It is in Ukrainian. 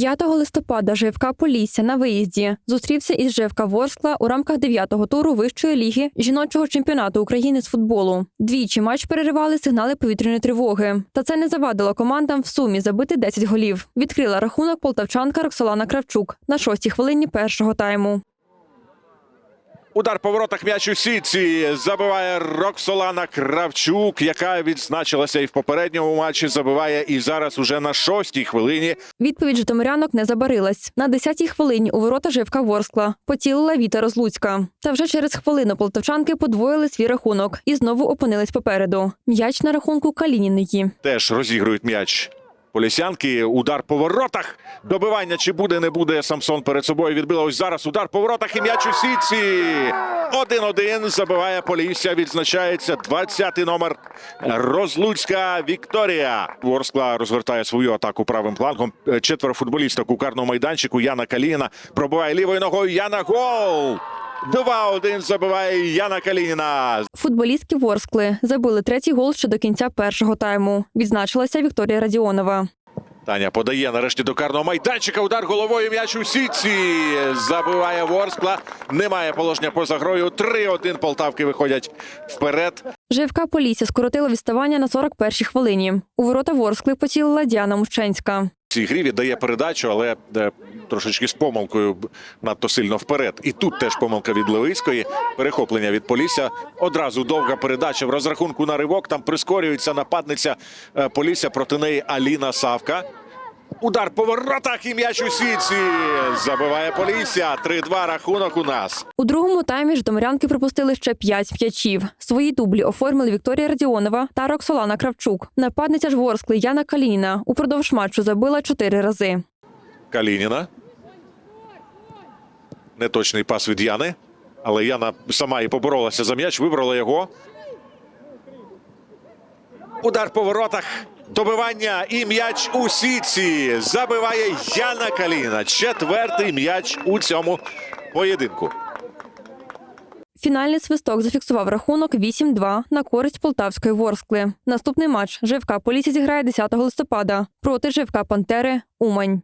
5 листопада ЖФК Полісся на виїзді зустрівся із ЖФК Ворскла у рамках 9-го туру вищої ліги жіночого чемпіонату України з футболу. Двічі матч переривали сигнали повітряної тривоги. Та це не завадило командам в сумі забити 10 голів. Відкрила рахунок полтавчанка Роксолана Кравчук на шостій хвилині першого тайму. Удар по воротах м'яч у сітці забиває Роксолана Кравчук, яка відзначилася і в попередньому матчі. Забиває і зараз уже на шостій хвилині. Відповідь житомирянок не забарилась. На 10-й хвилині у ворота Живка Ворскла поцілила Віта Розлуцька. Та вже через хвилину полтавчанки подвоїли свій рахунок і знову опинились попереду. М'яч на рахунку Калініної. Теж розігрують м'яч. Полісянки, удар по воротах. Добивання чи буде, не буде. Самсон перед собою відбила. Ось зараз удар по воротах і м'яч у сітці. Один-один забиває Полісся. Відзначається 20-й номер Розлуцька Вікторія. Ворскла розвертає свою атаку правим флангом. Е, Четверо футболісток у карному майданчику. Яна Калініна пробиває лівою ногою. Яна гол. 2-1 забиває Яна Калініна. Футболістки Ворскли забили третій гол ще до кінця першого тайму. Відзначилася Вікторія Радіонова. Таня подає нарешті до карного майданчика. Удар головою м'яч у сітці. Забиває Ворскла. Немає положення поза грою. 3-1 Полтавки виходять вперед. ЖФК Полісся скоротила відставання на 41-й хвилині. У ворота Ворскли поцілила Діана Мущенська. Цій грі віддає передачу, але е, трошечки з помилкою надто сильно вперед. І тут теж помилка від Левицької. Перехоплення від Полісся. Одразу довга передача в розрахунку на ривок. Там прискорюється нападниця е, Полісся проти неї Аліна Савка. Удар по воротах і м'яч у сітці. Забиває Полісся. 3-2 рахунок у нас. У другому таймі житомирянки пропустили ще 5 м'ячів. Свої дублі оформили Вікторія Радіонова та Роксолана Кравчук. Нападниця ж Ворскли Яна Калініна упродовж матчу забила 4 рази. Калініна. Неточний пас від Яни. Але Яна сама і поборолася за м'яч, вибрала його. Удар по воротах. Добивання і м'яч у сітці. Забиває Яна Каліна. Четвертий м'яч у цьому поєдинку. Фінальний свисток зафіксував рахунок 8-2 на користь полтавської Ворскли. Наступний матч ЖФК поліція зіграє 10 листопада проти ЖФК Пантери Умань.